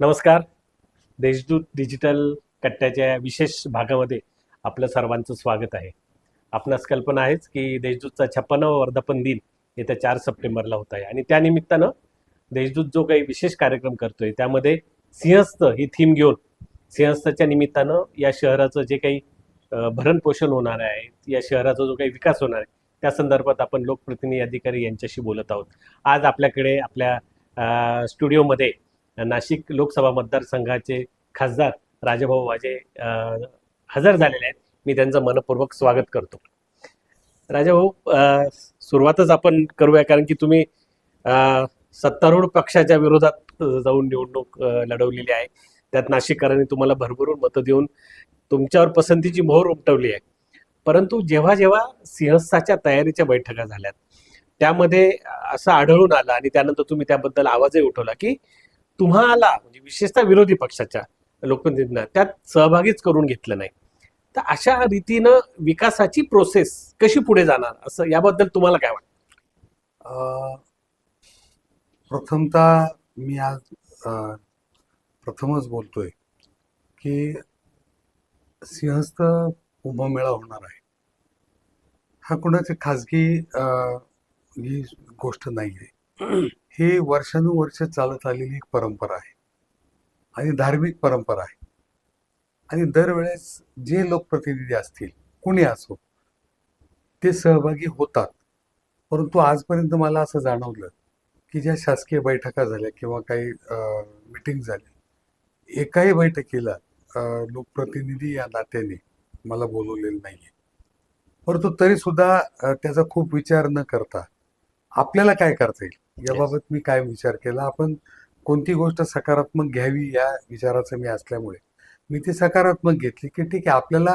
नमस्कार. देशदूत डिजिटल कट्ट्याच्या या विशेष भागामध्ये आपलं सर्वांचं स्वागत आहे. आपणास कल्पना आहेच की देशदूतचा छप्पनावा वर्धापन दिन येत्या चार सप्टेंबरला होत आहे. आणि त्यानिमित्तानं देशदूत जो काही विशेष कार्यक्रम करतोय त्यामध्ये सिंहस्थ ही थीम घेऊन सिंहस्थच्या निमित्तानं या शहराचं जे काही भरणपोषण होणार आहे या शहराचा जो काही विकास होणार आहे त्या संदर्भात आपण लोकप्रतिनिधी अधिकारी यांच्याशी बोलत आहोत. आज आपल्याकडे आपल्या स्टुडिओमध्ये नाशिक लोकसभा मतदारसंघाचे खासदार राजाभाऊ वाजे हजर झालेले आहेत. मी त्यांचं मनपूर्वक स्वागत करतो. राजाभाऊ अं, सुरुवातच आपण करूया कारण की तुम्ही सत्तारूढ पक्षाच्या विरोधात जाऊन निवडणूक लढवलेली आहे. त्यात नाशिककरांनी तुम्हाला भरभरून मतं देऊन तुमच्यावर पसंतीची मोहर उमटवली आहे. परंतु जेव्हा जेव्हा सिंहस्थाच्या तयारीच्या बैठका झाल्यात त्यामध्ये असं आढळून आलं आणि त्यानंतर तुम्ही त्याबद्दल आवाजही उठवला की तुम्हाला म्हणजे विशेषतः विरोधी पक्षाच्या लोकप्रतिनिधींना त्यात सहभागीच करून घेतलं नाही. तर अशा रीतीनं विकासाची प्रोसेस कशी पुढे जाणार? असं याबद्दल तुम्हाला काय वाटतं? प्रथमतः मी आज प्रथमच बोलतोय की सिंहस्थ कुंभमेळा होणार आहे. हा कुणाची खाजगी ही गोष्ट नाही आहे ही वर्षानुवर्ष चालत आलेली एक परंपरा आहे. आणि धार्मिक परंपरा आहे. आणि दरवेळेस जे लोकप्रतिनिधी असतील कुणी असो ते सहभागी होतात. परंतु आजपर्यंत मला असं जाणवलं की ज्या शासकीय बैठका झाल्या किंवा काही मिटिंग झाली एकाही बैठकीला लोकप्रतिनिधी या नात्याने मला बोलवलेलं नाही आहे परंतु तरीसुद्धा त्याचा खूप विचार न करता आपल्याला काय करता येईल? याबाबत मी काय विचार केला? आपण कोणती गोष्ट सकारात्मक घ्यावी या विचाराचं मी असल्यामुळे मी ती सकारात्मक घेतली की ठीक आहे आपल्याला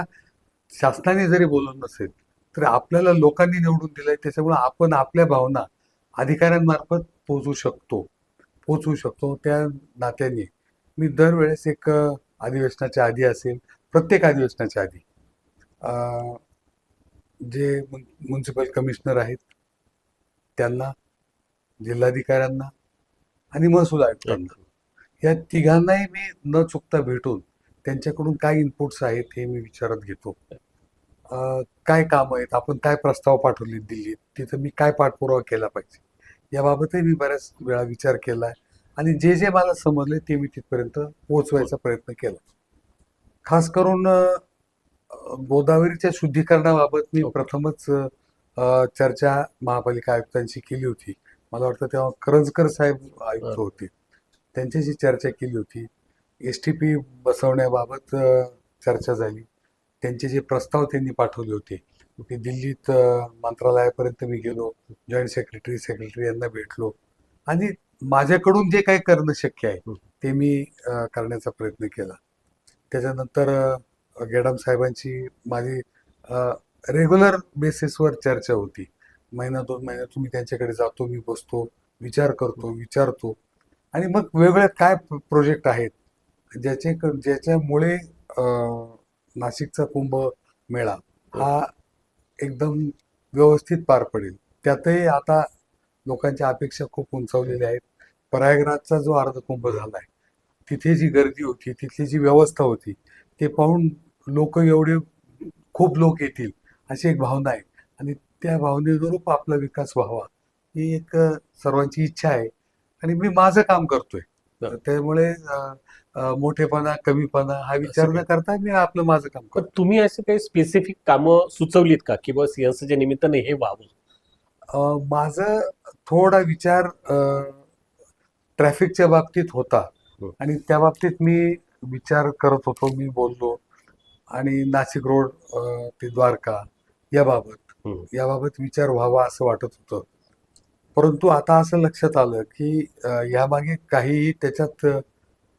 शासनाने जरी बोलवलं नसेल तर आपल्याला लोकांनी निवडून दिलंय त्याच्यामुळे आपण आपल्या भावना अधिकाऱ्यांमार्फत पोचू शकतो. पोचवू शकतो त्या नात्याने. मी दरवेळेस एक अधिवेशनाच्या आधी असेल प्रत्येक अधिवेशनाच्या आधी जे म्युन्सिपल कमिशनर आहेत त्यांना जिल्हाधिकाऱ्यांना आणि महसूल आयुक्तांना. या तिघांनाही मी न चुकता भेटून त्यांच्याकडून काय इनपुट्स आहेत हे मी विचारत घेतो. काय काम आहेत? आपण काय प्रस्ताव पाठवले दिल्लीत? तिथं मी काय पाठपुरावा केला पाहिजे? याबाबतही मी बऱ्याच वेळा विचार केला आणि जे जे मला समजले ते मी तिथपर्यंत पोहोचवायचा प्रयत्न केला. खास करून गोदावरीच्या शुद्धीकरणाबाबत मी प्रथमच चर्चा महापालिका आयुक्तांशी केली होती. मला वाटतं तेव्हा करंजकर साहेब आयुक्त. होते. त्यांच्याशी चर्चा केली होती. एस टी पी बसवण्याबाबत चर्चा झाली. त्यांचे जे प्रस्ताव त्यांनी पाठवले होते ते दिल्लीत मंत्रालयापर्यंत मी गेलो जॉईंट सेक्रेटरी सेक्रेटरी यांना भेटलो. आणि माझ्याकडून जे काही करणं शक्य आहे ते मी करण्याचा प्रयत्न केला. त्याच्यानंतर गेडाम साहेबांची माझी रेग्युलर बेसिसवर चर्चा होती. महिना दोन महिन्यातून मी त्यांच्याकडे जातो मी बसतो विचार करतो विचारतो. आणि मग वेगवेगळे काय प्रोजेक्ट आहेत? ज्याचे ज्याच्यामुळे नाशिकचा कुंभ मेळा हा एकदम व्यवस्थित पार पडेल. त्यातही आता लोकांच्या अपेक्षा खूप उंचावलेल्या आहेत. प्रयागराजचा जो अर्धकुंभ झालाय तिथे जी गर्दी होती तिथली जी व्यवस्था होती ते पाहून लोक एवढे खूप लोक येतील अशी एक भावना आहे. त्या भावनेनुरूप आपला विकास व्हावा ही एक सर्वांची इच्छा आहे. आणि मी माझं काम करतोय. त्यामुळे मोठेपणा कमीपणा हा विचार न करता मी आपलं माझं काम करतो तुम्ही असे काही स्पेसिफिक कामं सुचवलीत का? की बस सिंहस्थच्या निमित्ताने हे व्हावं? माझं थोडा विचार ट्रॅफिकच्या बाबतीत होता. आणि त्या बाबतीत मी विचार करत होतो मी बोललो. आणि नाशिक रोड ते द्वारका याबाबत. याबाबत विचार व्हावा असं वाटत होतं. परंतु आता असं लक्षात आलं की यामागे काहीही त्याच्यात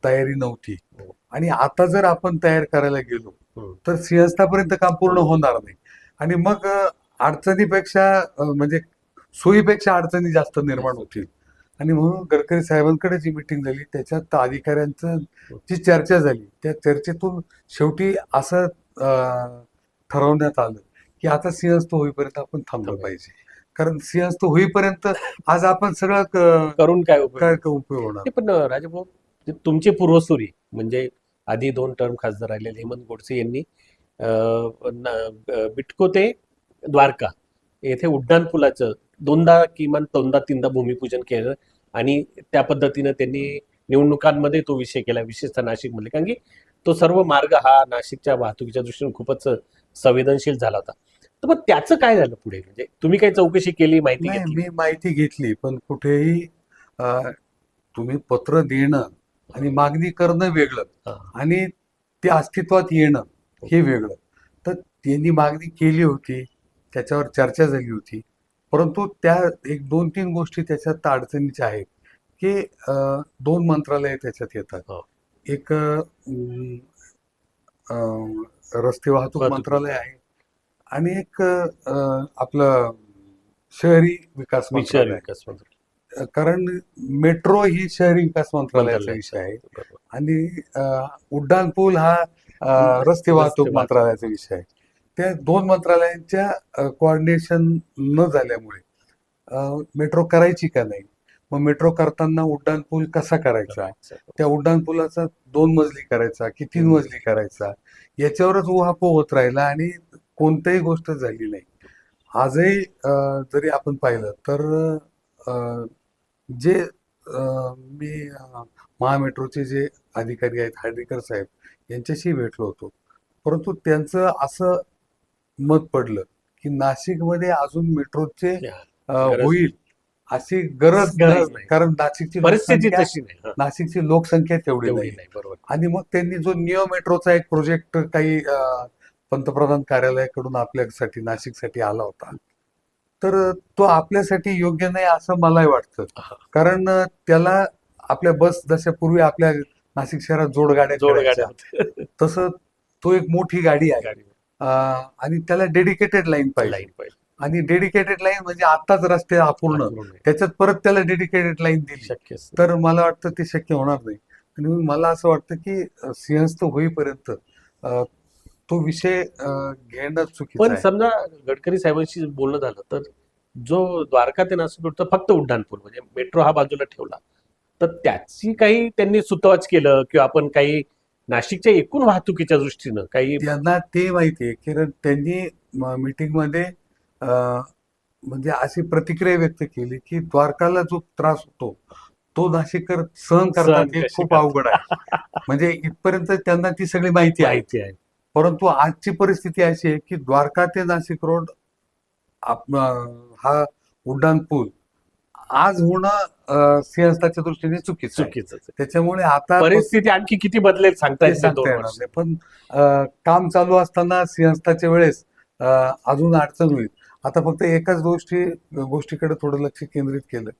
तयारी नव्हती. हो. आणि आता जर आपण तयार करायला गेलो. तर सिंहस्थापर्यंत काम पूर्ण होणार नाही. आणि मग अडचणीपेक्षा म्हणजे सोयीपेक्षा अडचणी जास्त निर्माण होतील. आणि म्हणून गडकरी साहेबांकडे जी मिटिंग झाली त्याच्यात अधिकाऱ्यांचं जी चर्चा झाली त्या चर्चेतून शेवटी असं ठरवण्यात आलं. की आता सिंहस्थ होईपर्यंत आपण थांबलं. पाहिजे. कारण सिंहस्थ होईपर्यंत आज आपण सगळं क- करून काय उपयोग? काय उपयोग होणार? नाही, पण राजाभाऊ ते तुमचे पूर्वसुरी म्हणजे आधी दोन टर्म खासदार राहिलेले हेमंत गोडसे यांनी अं, न- अं, बिटको ते द्वारका येथे उड्डाण पुलाचं दोनदा किमान दोनदा तीनदा भूमिपूजन केलं आणि त्या पद्धतीनं त्यांनी निवडणुकांमध्ये तो विषय केला विशेषतः नाशिकमध्ये. कारण की तो सर्व मार्ग हा नाशिकच्या वाहतुकीच्या दृष्टीने खूपच संवेदनशील झाला होता. तर मग त्याचं काय झालं पुढे? म्हणजे तुम्ही काही चौकशी केली माहिती नाही घेतली? मी माहिती घेतली पण कुठेही अ, तुम्ही पत्र देणं आणि मागणी करणं वेगळं हा. आणि ते अस्तित्वात येणं हे वेगळं. तर त्यांनी मागणी केली होती त्याच्यावर चर्चा झाली होती परंतु त्या एक दोन तीन गोष्टी त्याच्यात अडचणीच्या आहेत की अ, दोन मंत्रालय त्याच्यात येतात. हो. एक अ, रस्ते वाहतूक वाहतूक मंत्रालय आहे आणि एक अ, आपलं शहरी विकास शहर मंत्रालय विकास मंत्री. कारण मेट्रो ही शहरी विकास मंत्रालयाचा मंत्रालय. विषय आहे बरोबर. आणि अ, उड्डाण पूल हा अ, रस्ते वाहतूक वाहतूक. मंत्रालयाचा विषय आहे त्या दोन मंत्रालयांच्या कोऑर्डिनेशन न झाल्यामुळे मेट्रो करायची का नाही मग मेट्रो करताना उड्डाण पूल कसा करायचा त्या उड्डाण पुलाचा दोन मजली करायचा की तीन मजली करायचा याच्यावरच उहापोह होत राहिला आणि कोणतीही गोष्ट झाली नाही. आजही जरी आपण पाहिलं तर जे मी महामेट्रोचे जे अधिकारी आहेत हार्डीकर साहेब यांच्याशी भेटलो होतो. परंतु त्यांचं असं मत पडलं की नाशिकमध्ये अजून मेट्रोचे होईल अशी गरज गरज नाही. कारण नाशिकची परिस्थिती लोकसंख्या तशी नाही. नाशिकची लोकसंख्या तेवढी नाही. बरोबर. आणि मग त्यांनी जो नियो मेट्रोचा एक प्रोजेक्ट काही पंतप्रधान कार्यालयाकडून आपल्यासाठी नाशिकसाठी आला होता. तर तो आपल्यासाठी योग्य नाही असं मलाही वाटतं. कारण त्याला आपल्या बस जशा पूर्वी आपल्या नाशिक शहरात जोडगाड्या जोडगाड्या तसं तो एक मोठी गाडी आहे. आणि त्याला डेडिकेटेड लाईन पाहिजे लाईन पाहिजे. आणि डेडिकेटेड लाईन म्हणजे आताच रस्ते अपूर्ण. त्याच्यात परत त्याला डेडिकेटेड लाईन दिली. शक्यच नाही. तर मला वाटतं ते शक्य होणार नाही. आणि मला असं वाटतं की सिंहस्थ होईपर्यंत तो विषय घेणं चुकीचं पण समजा गडकरी साहेबांशी बोलणं झालं तर जो द्वारका ते नाशिक फक्त उड्डाण पूल म्हणजे मेट्रो हा बाजूला ठेवला. तर त्याची काही त्यांनी सुतवाच केलं किंवा आपण काही नाशिकच्या एकूण वाहतुकीच्या दृष्टीनं काही त्यांना ते माहिती आहे कारण त्यांनी मीटिंगमध्ये अ, म्हणजे अशी प्रतिक्रिया व्यक्त केली की द्वारकाला जो त्रास होतो तो नाशिककर सहन करतात हे खूप. अवघड आहे. म्हणजे इथपर्यंत त्यांना ती सगळी माहिती आहे. परंतु आजची परिस्थिती अशी आहे की द्वारका ते नाशिक रोड हा उड्डाण पूल आज होणं सिंहस्थाच्या दृष्टीने चुकीचं चुकीचं. त्याच्यामुळे आता परिस्थिती आणखी किती बदलेल सांगता येणार पण काम चालू असताना सिंहस्थाच्या वेळेस अजून अडचण होईल आता फक्त एकाच गोष्टी गोष्टीकडे थोडं लक्ष केंद्रित केलं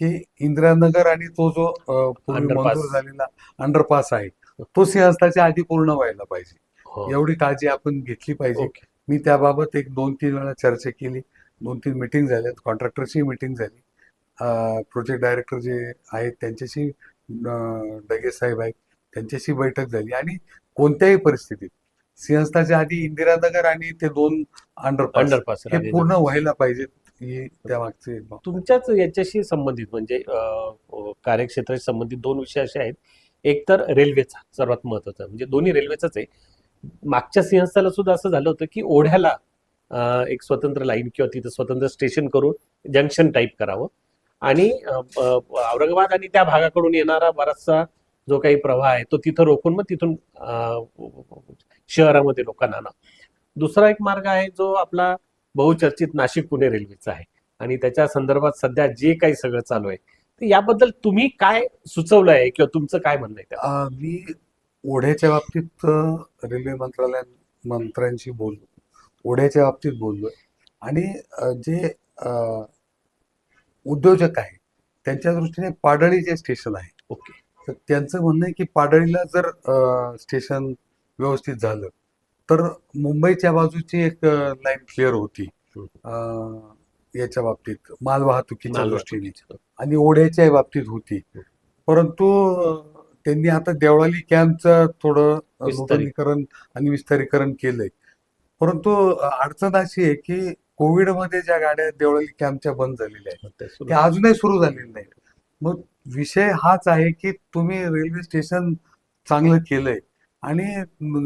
की इंदिरानगर आणि तो जो पूर्वी. मंजूर झालेला अंडरपास आहे तो सिंहस्थाच्या आधी पूर्ण व्हायला पाहिजे. एवढी काळजी आपण घेतली पाहिजे. मी त्याबाबत एक दोन तीन वेळा चर्चा केली. दोन तीन मिटिंग झाल्यात. कॉन्ट्रॅक्टरची मिटिंग झाली. प्रोजेक्ट डायरेक्टर जे आहेत त्यांच्याशी डगे साहेब आहेत त्यांच्याशी बैठक झाली. आणि कोणत्याही परिस्थितीत सिंहस्थाच्या आधी इंदिरानगर आणि ते दोन अंडरपास अंडरपास हे पूर्ण व्हायला पाहिजेत ही त्यामागचे. तुमच्याच याच्याशी संबंधित म्हणजे कार्यक्षेत्राशी संबंधित दोन विषय असे आहेत. एक तर रेल्वेचा सर्वात महत्त्वाचा. म्हणजे दोन्ही रेल्वेचाच आहे. मागच्या सिंहस्थाला सुद्धा असं झालं होतं की ओढ्याला एक स्वतंत्र लाईन किंवा तिथं स्वतंत्र स्टेशन करून जंक्शन टाईप करावं. आणि औरंगाबाद आणि त्या भागाकडून येणारा बराचसा जो काही प्रवाह आहे तो तिथं रोखून मग तिथून शहरामध्ये लोकांना आणा. दुसरा एक मार्ग आहे जो आपला बहुचर्चित नाशिक पुणे रेल्वेचा आहे. आणि त्याच्या संदर्भात सध्या जे काही सगळं चालू आहे याबद्दल तुम्ही काय सुचवलं आहे किंवा तुमचं काय म्हणणं आहे मी ओढ्याच्या बाबतीत रेल्वे मंत्रालया मंत्र्यांशी बोललो. ओढ्याच्या बाबतीत बोललोय आणि जे उद्योजक आहे त्यांच्या दृष्टीने पाडळी जे स्टेशन आहे ओके. तर त्यांचं म्हणणं आहे की पाडळीला जर स्टेशन व्यवस्थित झालं तर मुंबईच्या बाजूची एक लाईन क्लिअर होती. याच्या बाबतीत मालवाहतुकीच्या दृष्टीने. आणि ओढ्याच्या बाबतीत होती. परंतु त्यांनी आता देवळाली कॅम्पचं थोडं. नूतनीकरण आणि विस्तारीकरण केलंय. परंतु अडचण अशी आहे की कोविडमध्ये ज्या गाड्या देवळाली कॅम्पच्या बंद झालेल्या आहेत त्या अजूनही सुरू झालेल्या नाही मग विषय हाच आहे की तुम्ही रेल्वे स्टेशन चांगलं केलंय आणि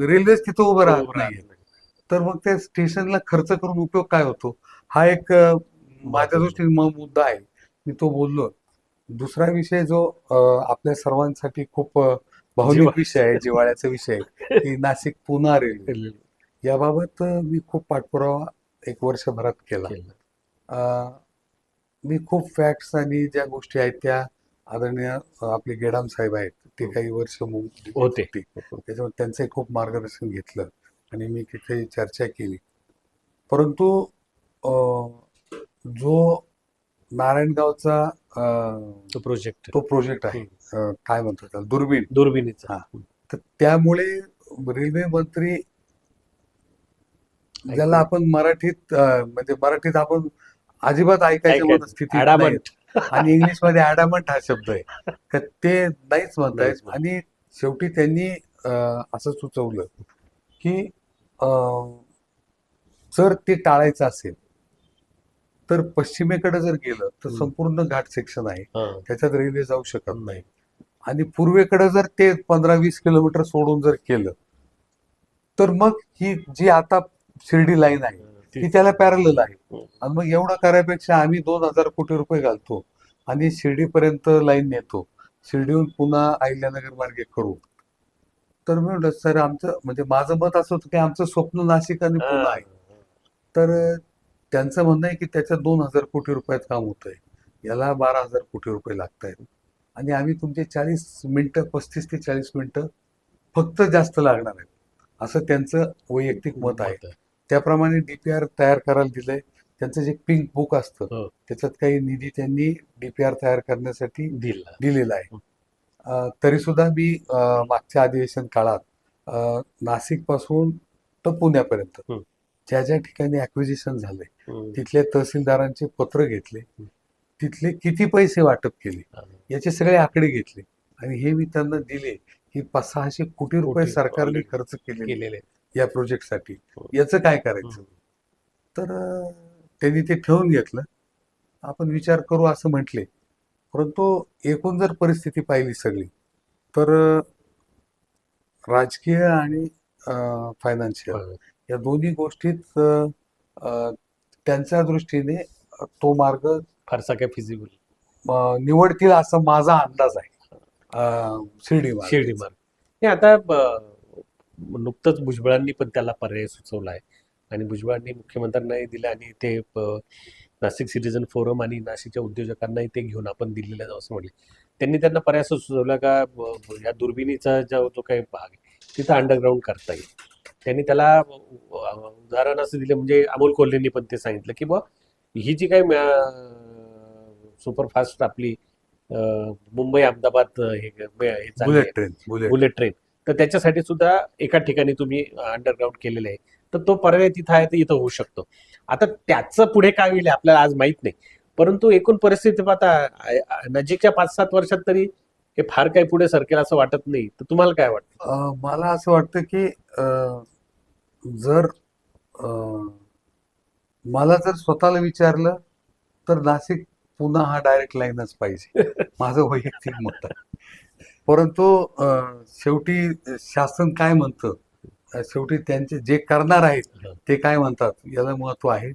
रेल्वेच तिथं उभं राहत नाहीये. तर मग त्या स्टेशनला खर्च करून उपयोग काय होतो? हा एक माझ्या दृष्टीने मुद्दा आहे. मी तो बोललो. दुसरा विषय जो आपल्या सर्वांसाठी खूप भावनिक विषय आहे जिव्हाळ्याचा विषय आहे की नाशिक पुन्हा रेल्वे. याबाबत मी खूप पाठपुरावा एक वर्षभरात केला. मी खूप फॅक्ट्स आणि ज्या गोष्टी आहेत त्या आदरणीय आपले गेडाम साहेब आहेत ते काही वर्ष होते. त्याच्यामुळे त्यांचंही खूप मार्गदर्शन घेतलं आणि मी तिथे चर्चा केली. परंतु जो नारायणगावचा तो प्रोजेक्ट तो प्रोजेक्ट आहे. काय म्हणतात त्याला? दुर्बीण. दुर्बिणीचा. तर त्यामुळे रेल्वे मंत्री ज्याला आपण मराठीत म्हणजे मराठीत आपण अजिबात ऐकायच्या Adamant. आणि इंग्लिशमध्ये ॲडॅमंट हा शब्द आहे. तर ते नाहीच म्हणतायत. म्हणतायत. आणि शेवटी त्यांनी असं सुचवलं की जर ते टाळायचं असेल तर पश्चिमेकडे जर गेलं तर. संपूर्ण घाट सेक्शन आहे. त्याच्यात रेल्वे जाऊ शकत नाही. आणि पूर्वेकडे जर ते पंधरा वीस किलोमीटर सोडून जर केलं तर मग ही जी आता शिर्डी लाईन आहे ती त्याला पॅरल आहे. आणि मग एवढं करायपेक्षा आम्ही दोन हजार कोटी रुपये घालतो आणि शिर्डीपर्यंत लाईन नेतो. शिर्डीहून पुन्हा अहिल्यानगर मार्गे करू तर मी म्हटलं सर आमचं म्हणजे माझं मत असं होतं की आमचं स्वप्न नाशिक आणि पुणे आहे. तर त्यांचं म्हणणं आहे की त्याच्यात दोन हजार कोटी रुपयात काम होतंय. याला बारा हजार कोटी रुपये लागत आहेत आणि आम्ही तुमचे चाळीस मिनिटं पस्तीस ते चाळीस मिनिटं फक्त जास्त लागणार आहेत. असं त्यांचं वैयक्तिक मत आहे. त्याप्रमाणे डीपीआर तयार करायला दिलंय. त्यांचं जे पिंक बुक असतं हो. त्याच्यात काही निधी त्यांनी डीपीआर तयार करण्यासाठी दिला दिलेला आहे. तरी सुद्धा मी मागच्या अधिवेशन काळात नाशिकपासून तर पुण्यापर्यंत. ज्या ज्या ठिकाणी ऍक्विजिशन झाले. तिथल्या तहसीलदारांचे पत्र घेतले तिथले किती पैसे वाटप केले. याचे सगळे आकडे घेतले आणि हे मी त्यांना दिले की पाच सहाशे कोटी रुपये सरकारने खर्च केले केलेले या प्रोजेक्टसाठी हो. याचं काय करायचं. तर त्यांनी ते ठेवून घेतलं आपण विचार करू असं म्हटले परंतु एकूण जर परिस्थिती पाहिली सगळी तर राजकीय आणि फायनान्शियल. या दोन्ही गोष्टीत त्यांच्या दृष्टीने तो मार्ग फारसा काय फिजिबल निवडतील असा माझा अंदाज आहे. शिर्डी. शिर्डी मार्ग. हे आता नुकतंच भुजबळांनी पण त्याला पर्याय सुचवला आहे. आणि भुजबळांनी मुख्यमंत्र्यांनाही दिलं आणि ते नाशिक सिटीजन फोरम आणि नाशिकच्या उद्योजकांनाही ते घेऊन आपण दिल्लीला जाऊ असं म्हटले. त्यांनी त्यांना पर्याय सुचवला का या दुर्बिणीचा जो जो काही भाग आहे तिथं अंडरग्राऊंड करता येईल. त्यांनी त्याला उदाहरण असं दिलं म्हणजे अमोल कोल्हेंनी पण ते सांगितलं की बा ही जी काही सुपरफास्ट आपली मुंबई अहमदाबाद हे bullet train bullet bullet train तर त्याच्यासाठी सुद्धा एका ठिकाणी तुम्ही अंडरग्राऊंड केलेलं आहे. तर तो पर्याय तिथं आहे तर इथं होऊ शकतो. आता त्याचं पुढे काय होईल आपल्याला आज माहीत नाही. परंतु एकूण परिस्थिती पाहता आ- आ- नजीकच्या पाच सात वर्षात तरी हे फार काही पुढे सरकेल असं वाटत नाही. तर तुम्हाला काय वाटतं? मला असं वाटतं की जर मला जर स्वतःला विचारलं तर नाशिक पुन्हा हा डायरेक्ट लाईनच पाहिजे. माझं वैयक्तिक मत आहे. परंतु शेवटी शासन काय म्हणतं? शेवटी त्यांचे जे करणार आहेत ते काय म्हणतात? याला महत्त्व आहे.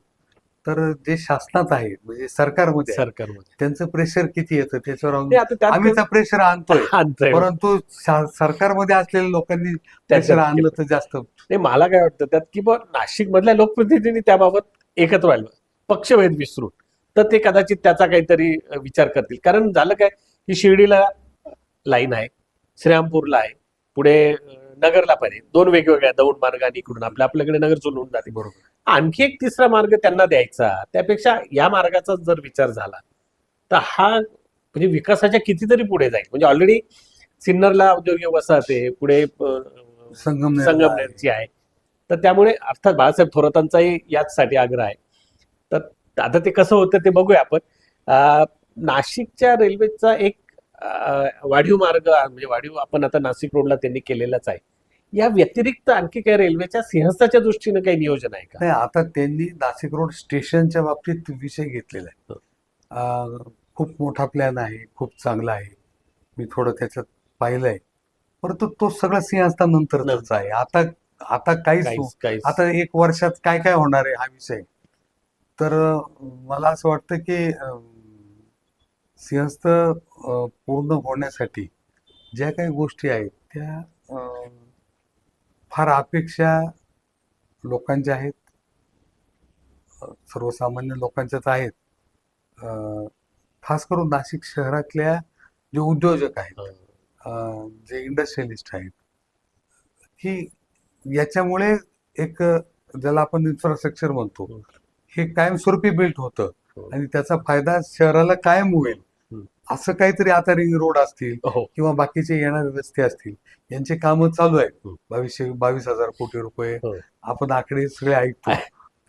तर जे शासनात आहे म्हणजे सरकारमध्ये आहे, सरकारमध्ये. त्यांचं प्रेशर किती येतं? त्याच्यावर ते अवलंबून- आता त्यात आम्ही तर प्रेशर आणतोय. आणतंय. परंतु शा- सरकारमध्ये असलेल्या लोकांनी त्याच्यात प्रेशर आणलं तर जास्त. नाही मला काय वाटतं त्यात की बा नाशिक मधल्या लोकप्रतिनिधींनी त्याबाबत एकत्र व्हायला पक्षभेद विसरून. तर ते कदाचित त्याचा काहीतरी अ, विचार करतील. कारण झालं काय की शिर्डीला लाईन आहे श्रीरामपूरला आहे पुढे अ, नगरला पण आहे. दोन वेगवेगळ्या दौंड मार्ग आणि इकडून आपल्या आपल्याकडे नगर चुलून जाते बरोबर. आणखी एक तिसरा मार्ग त्यांना द्यायचा. त्यापेक्षा या मार्गाचा जर विचार झाला तर हा म्हणजे विकासाच्या कितीतरी पुढे जाईल. म्हणजे ऑलरेडी सिन्नरला औद्योगिक वसाहत आहे पुढे संगमनेरची आहे. तर त्यामुळे अर्थात बाळासाहेब थोरातांचाही याचसाठी आग्रह आहे. तर आता ते कसं होतं ते बघूया आपण. नाशिकच्या रेल्वेचा एक वाढीव मार्ग म्हणजे वाढीव आपण आता नाशिक रोडला त्यांनी केलेलाच आहे. या व्यतिरिक्त आणखी काही रेल्वेच्या सिंहस्थाच्या दृष्टीने काही नियोजन आहे का? नाही आता त्यांनी नाशिक रोड स्टेशनच्या बाबतीत विषय घेतलेला आहे. हो. अं, खूप मोठा प्लॅन आहे खूप चांगला आहे. मी थोडं त्याच्यात पाहिलंय. परंतु तो सगळं सिंहस्थानंतरच नंतर. आहे. आता आता काहीच काहीच काहीच. आता एक वर्षात काय काय होणार आहे हा विषय? तर अं, मला असं वाटतं की अं, सिंहस्थ अं, पूर्ण होण्यासाठी ज्या काही गोष्टी आहेत त्या अं, फार अपेक्षा लोकांच्या आहेत सर्वसामान्य लोकांच्याच आहेत खास करून नाशिक शहरातल्या जे उद्योजक आहेत हं. जे इंडस्ट्रियलिस्ट आहेत की याच्यामुळे एक ज्याला आपण इन्फ्रास्ट्रक्चर म्हणतो हं. हे कायमस्वरूपी बिल्ट होतं हो. आणि त्याचा फायदा शहराला कायम होईल. असं काहीतरी आता रिंग रोड असतील हो. किंवा बाकीचे येणारे रस्ते असतील यांचे कामं चालू आहेत. हं. बावीसशे बावीस हजार कोटी रुपये हो. आपण आकडे सगळे ऐकतो.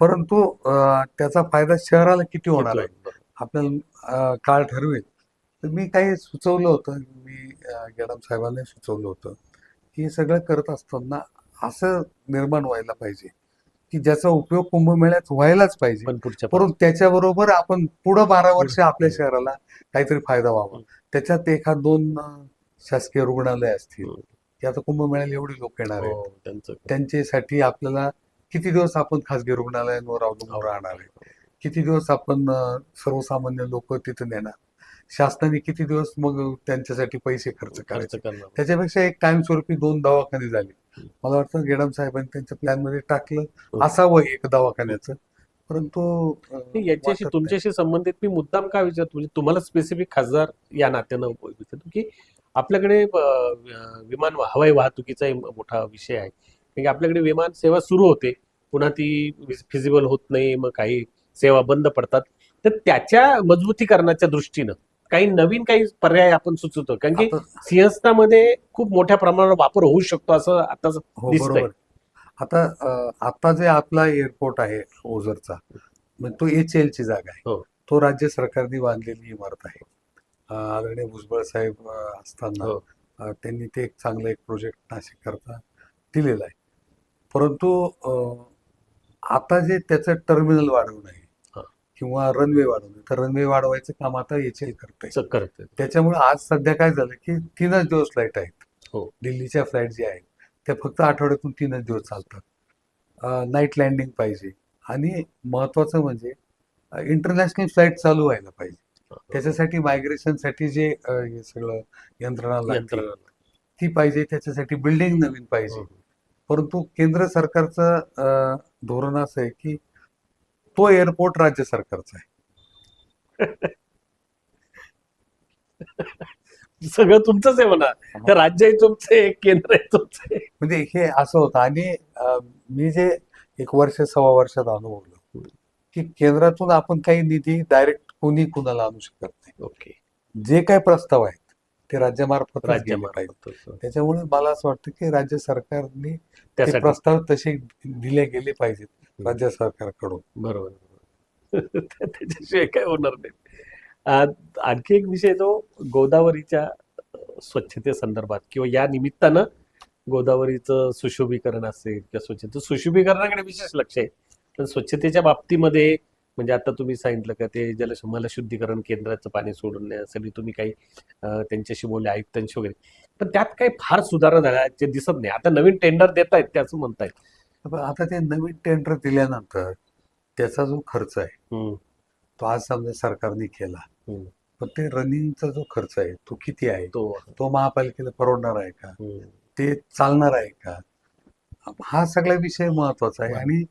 परंतु अं, त्याचा फायदा शहराला किती होणार आहे? आपल्याला अं, काळ ठरवेल. तर मी काही सुचवलं होतं मी अं, गॅडम साहेबांनी सुचवलं होतं की हे सगळं करत असताना असं निर्माण व्हायला पाहिजे. की ज्याचा उपयोग कुंभमेळ्यात व्हायलाच पाहिजे. पण पुढच्या परंतु त्याच्याबरोबर आपण पुढं बारा वर्ष आपल्या शहराला काहीतरी फायदा व्हावा. हं. त्याच्यात एखाद दोन अं, शासकीय रुग्णालय असतील. हं. की आता कुंभमेळ्याला एवढी लोक येणार आहेत. हो, त्यांचं त्यांच्यासाठी आपल्याला किती दिवस आपण खासगी रुग्णालयांवर अवलंबून राहणार आहे? किती दिवस आपण अं, सर्वसामान्य लोक तिथे नेणार? शासनाने किती दिवस मग त्यांच्यासाठी पैसे खर्च करायचे? त्याच्यापेक्षा एक कायमस्वरूपी दोन दवाखाने झाले. मला वाटतं गेडम साहेबांनी त्यांच्या प्लॅनमध्ये टाकलं असावं एक दवाखान्याचं. परंतु याच्याशी. तुमच्याशी संबंधित मी मुद्दाम का विचारतो? म्हणजे तुम्हाला स्पेसिफिक खासदार या नात्यानं विचारतो की आपल्याकडे विमान हवाई वाहतुकीचा मोठा विषय आहे. कारण की आपल्याकडे विमान सेवा सुरू होते. पुन्हा ती फिजिबल होत नाही. मग काही सेवा बंद पडतात. तर त्याच्या मजबूतीकरणाच्या दृष्टीनं काही नवीन काही पर्याय आपण सुचवतो कारण की सिंहस्थामध्ये खूप मोठ्या प्रमाणावर वापर होऊ शकतो असं आता हो. बरोबर आता आता जे आपला एअरपोर्ट आहे ओझरचा म्हणजे तो एच एल ची जागा आहे हो. तो राज्य सरकारने बांधलेली इमारत आहे आदरणीय भुजबळ साहेब असताना हो. त्यांनी ते एक चांगलं एक प्रोजेक्ट नाशिक करता दिलेला आहे परंतु आता जे त्याचं टर्मिनल वाढवणं आहे. किंवा रनवे वाढवणं. तर रनवे वाढवायचं काम आता एच एल करत त्याच्यामुळे आज सध्या काय झालं की तीनच दिवस फ्लाईट आहेत. हो. दिल्लीच्या फ्लाईट ज्या आहेत त्या फक्त आठवड्यातून तीनच दिवस चालतात. नाईट लँडिंग पाहिजे. आणि महत्वाचं म्हणजे इंटरनॅशनल फ्लाईट चालू व्हायला पाहिजे. त्याच्यासाठी मायग्रेशनसाठी जे हे सगळं यंत्रणा लागते ती पाहिजे. त्याच्यासाठी बिल्डिंग नवीन पाहिजे. हो. परंतु केंद्र सरकारचं धोरण असं आहे की तो एअरपोर्ट राज्य सरकारचा आहे. सगळं तुमचंच आहे म्हणा. तर राज्यही तुमचं आहे केंद्र आहे तुमचं. आहे. म्हणजे हे असं होतं. आणि अ, मी जे एक वर्ष सव्वा वर्षात अनुभवलं की केंद्रातून आपण काही निधी डायरेक्ट कोणी कुणाला आणू शकत नाही. ओके. जे काही प्रस्ताव आहेत ते राज्यामार्फत पाहिजे राज्यामार्फत त्याच्यामुळे मला असं वाटतं की राज्य सरकारने ते त्यासाठी. प्रस्ताव तसे दिले गेले पाहिजेत. राज्य सरकारकडून. बरोबर त्याच्याशिवाय काय होणार नाही. आणखी एक विषय तो गोदावरीच्या स्वच्छते संदर्भात किंवा या निमित्तानं गोदावरीचं सुशोभीकरण असेल किंवा स्वच्छते सुशोभीकरणाकडे विशेष लक्ष आहे. पण स्वच्छतेच्या बाबतीमध्ये म्हणजे आता तुम्ही सांगितलं का ते जलशुद्ध शुद्धीकरण केंद्राचं पाणी सोडण्यासाठी तुम्ही काही त्यांच्याशी बोलले आयुक्तांशी वगैरे. पण त्यात काही फार सुधारणा झाल्याचे दिसत नाही. आता नवीन टेंडर देत आहेत त्याचं म्हणतायत. पण आता ते नवीन टेंडर दिल्यानंतर त्याचा जो खर्च आहे तो आज समजा सरकारने केला. पण ते रनिंगचा जो खर्च आहे तो किती आहे? तो तो महापालिकेला परवडणार आहे का. ते चालणार आहे का? हा सगळा विषय महत्त्वाचा आहे. आणि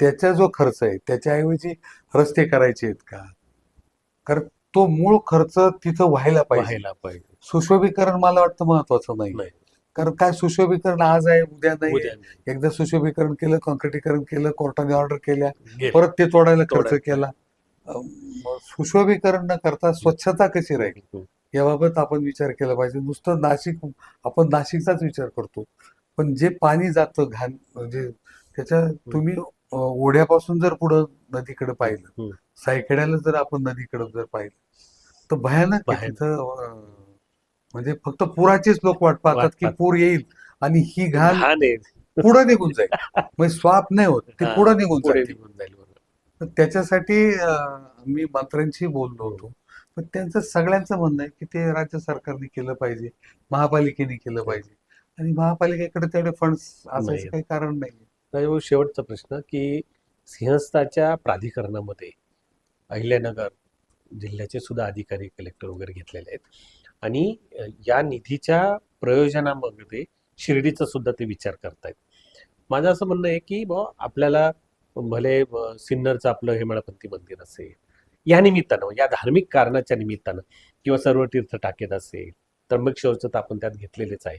त्याचा जो खर्च आहे त्याच्याऐवजी रस्ते करायचे आहेत का? कारण तो मूळ खर्च तिथं व्हायला पाहिजे. सुशोभीकरण मला वाटतं महत्वाचं नाही. नाही. कारण काय सुशोभीकरण आज आहे उद्या नाही उद्या एकदा सुशोभीकरण केलं कॉन्क्रिटीकरण केलं कोर्टाने ऑर्डर केल्या गेलं. परत ते तोडायला खर्च तोडायला. केला अं, मग सुशोभीकरण न करता स्वच्छता कशी राहील हम्म. याबाबत आपण विचार केला पाहिजे नुसतं नाशिक आपण नाशिकचाच विचार करतो पण जे पाणी जातं घाण म्हणजे त्याच्या तुम्ही अं, ओढ्यापासून जर पुढं नदीकडे पाहिलं हम्म. सायखेड्याला जर आपण नदीकडे जर पाहिलं तर भयानक आहे भयानक. तिथं अं, म्हणजे फक्त पुराचीच लोक वाट पाहतात की. पूर येईल आणि ही घाण पुढं निघून जाईल. म्हणजे स्वाप नाही होत ते हा, पुढं निघून जाईल त्याच्यासाठी मी मंत्र्यांशी बोललो होतो. पण त्यांचं सगळ्यांचं म्हणणं आहे की ते राज्य सरकारने केलं पाहिजे महापालिकेने केलं पाहिजे. आणि महापालिकेकडे तेवढे फंड्स असायचं. काही कारण नाही राजाभाऊ शेवटचा प्रश्न की सिंहस्थाच्या प्राधिकरणामध्ये अहिल्यानगर जिल्ह्याचे सुद्धा अधिकारी कलेक्टर वगैरे घेतलेले आहेत. आणि या निधीच्या प्रयोजनामध्ये शिर्डीचा सुद्धा ते विचार करतायत. माझं असं म्हणणं आहे की बुवा आपल्याला भले ब- सिन्नरचं आपलं हेमाळपंथी मंदिर असेल या निमित्तानं या धार्मिक कारणाच्या निमित्तानं किंवा सर्व तीर्थ टाकेत असेल त्र्यंबकेश्वरचं तर आपण त्यात घेतलेलेच आहे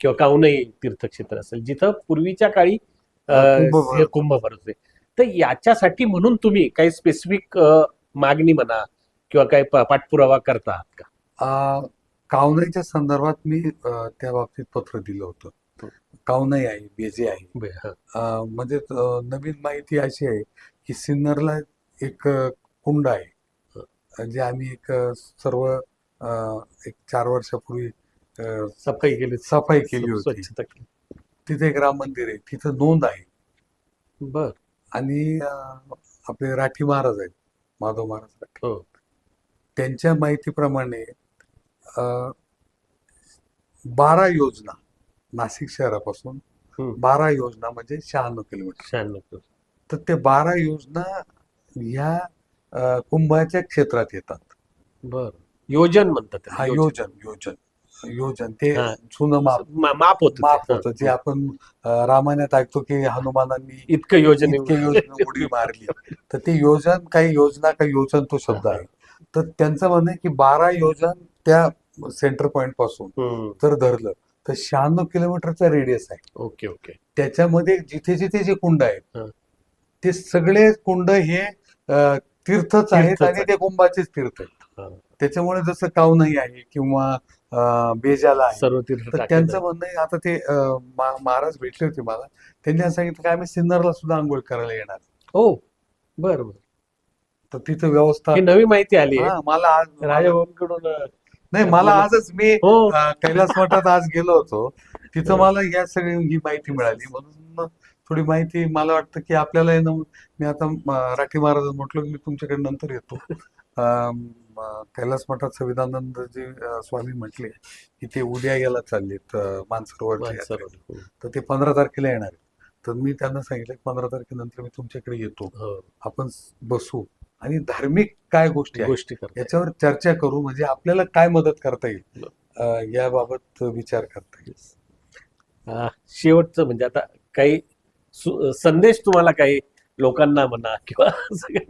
किंवा काऊनही तीर्थक्षेत्र असेल जिथं पूर्वीच्या काळी कुंभ भरत. होते. तर याच्यासाठी म्हणून तुम्ही काही स्पेसिफिक मागणी म्हणा किंवा काही पाठपुरावा करता आहात का? कावनाईच्या संदर्भात मी त्या बाबतीत पत्र दिलं होतं. हो. कावनाई आहे बेजे आहे. म्हणजे नवीन माहिती अशी आहे की सिन्नरला एक कुंड आहे. जे आम्ही एक सर्व एक चार वर्षापूर्वी सफाई केली सफाई केली होती. तिथे एक राम मंदिर आहे. तिथं नोंद आहे. बर. आणि आपले राठी महाराज आहेत. माधव महाराज राठी. हो. त्यांच्या माहितीप्रमाणे बारा योजना नाशिक शहरापासून. बारा योजना म्हणजे शहाण्णव किलोमीटर. शहाण्णव तर ते बारा योजना ह्या कुंभाच्या क्षेत्रात येतात. बर. योजन म्हणतात हा योजन. योजन योजन. ते. जुनं माप. माप होत माप होतं. जे आपण रामायणात ऐकतो की हनुमानांनी इतकं योजन इतके योजना उडी मारली. तर ते योजन काही योजना काही योजन तो शब्द आहे. तर त्यांचं म्हणणं की बारा योजन त्या सेंटर पॉइंटपासून. जर धरलं तर शहाण्णव किलोमीटरचा रेडियस आहे ओके ओके त्याच्यामध्ये जिथे जिथे जे कुंड आहेत. ते सगळे कुंड हे तीर्थच आहेत आणि. ते कुंभाचेच तीर्थ आहेत. त्याच्यामुळे जसं कावनाई आहे किंवा बेजाला आहे सर्व तीर्थ तर त्यांचं. म्हणणं आहे आता ते महाराज भेटले होते मला त्यांनी सांगितलं की आम्ही सिन्नरला सुद्धा आंघोळ करायला येणार हो बर बर तर तिथं व्यवस्था नवी माहिती आली मला आज राजाभाऊंकडून नाही मला आजच मी हो कैलास मठात आज गेलो होतो तिथं हो. मला या सगळी ही माहिती मिळाली म्हणून थोडी माहिती मला वाटतं की आपल्याला मी आता राठी महाराज म्हटलं की मी तुमच्याकडे नंतर येतो कैलास मठात संविधानंदजी अं, स्वामी म्हटले की ते उद्या याला चाललेत मानसरोवर. हो. तर ते पंधरा तारखेला येणार तर मी त्यांना सांगितलं की पंधरा तारखेनंतर मी तुमच्याकडे येतो. आपण बसू आणि धार्मिक काय गोष्टी गोष्टी याच्यावर चर्चा करू म्हणजे आपल्याला काय मदत करता येईल याबाबत विचार करता येईल. शेवटचं म्हणजे आता काही संदेश तुम्हाला काही लोकांना म्हणा किंवा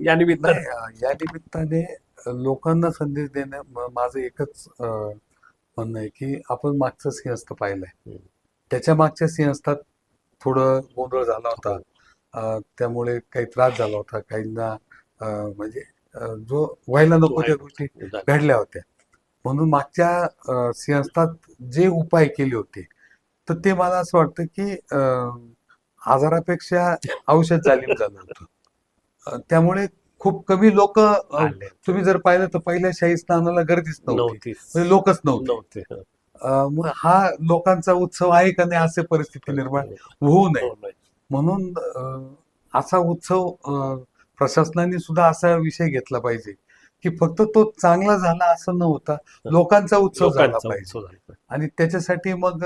या निमित्तानं? या निमित्ताने लोकांना संदेश देण्या म- माझं एकच म्हणणं आहे की आपण मागचं सिंहस्थ पाहिलंय. त्याच्या मागच्या सिंहस्थात थोडं गोंधळ झाला होता. त्यामुळे काही त्रास झाला होता. काहींना म्हणजे जो व्हायला नको त्या गोष्टी घडल्या होत्या. म्हणून मागच्या अं, सिंहस्थात जे उपाय केले होते तर ते मला असं वाटतं की अं, आजारापेक्षा औषध झालं होतं. त्यामुळे खूप कमी लोक. तुम्ही जर पाहिलं तर पहिल्या शाही स्नानाला गर्दीच नव्हती. म्हणजे लोकच नव्हते. हं. मग हा लोकांचा उत्सव आहे का नाही असे परिस्थिती निर्माण होऊ नये. हो. म्हणून असा उत्सव प्रशासनाने सुद्धा असा विषय घेतला पाहिजे की फक्त तो चांगला झाला असं न होता लोकांचा उत्सव झाला पाहिजे. आणि त्याच्यासाठी मग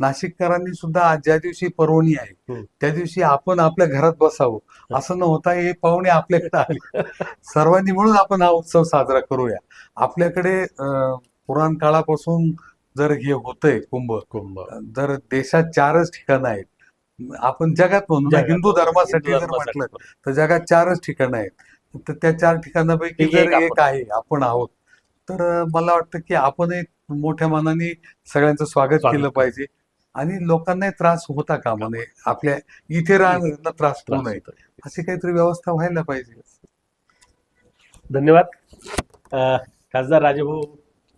नाशिककरांनी सुद्धा आज ज्या दिवशी पर्वणी आहे हम्म. त्या दिवशी आपण आपल्या घरात बसावं. असं न होता हे पाहुणे आपल्याकडे आले. सर्वांनी मिळून आपण हा उत्सव साजरा करूया. आपल्याकडे पुराण काळापासून जर हे होतंय कुंभ कुंभ. जर देशात चारच ठिकाणं आहेत. आपण जगात म्हणू ना जगात. हिंदू धर्मासाठी हिंदू जर धर्मासाठी म्हटलं तर जगात चारच ठिकाणं आहेत तर त्या चार ठिकाणापैकी जर. एक आहे आपण आहोत तर अं, मला वाटतं की आपण एक मोठ्या मनाने सगळ्यांचं स्वागत स्वागत केलं. पाहिजे आणि लोकांना त्रास होता कामा नये आपल्या इथे राहण्याला त्रास होऊ नये. अशी काहीतरी व्यवस्था व्हायला पाहिजे धन्यवाद अं, खासदार राजभाऊ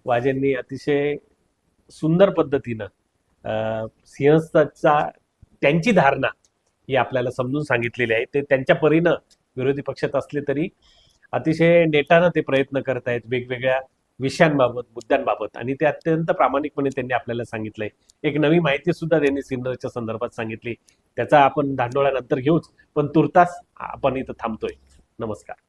वाजेंनी अतिशय सुंदर पद्धतीनं अं, सिंहस्थाचा त्यांची धारणा ही आपल्याला समजून सांगितलेली आहे. ते त्यांच्या परीनं विरोधी पक्षात असले तरी अतिशय नेटानं ते प्रयत्न करत आहेत वेगवेगळ्या विषयांबाबत मुद्द्यांबाबत. आणि ते अत्यंत प्रामाणिकपणे त्यांनी आपल्याला सांगितलंय. एक नवी माहिती सुद्धा त्यांनी सिन्नरच्या संदर्भात सांगितली. त्याचा आपण दांडोळा नंतर घेऊच पण तुर्तास आपण इथं थांबतोय. नमस्कार.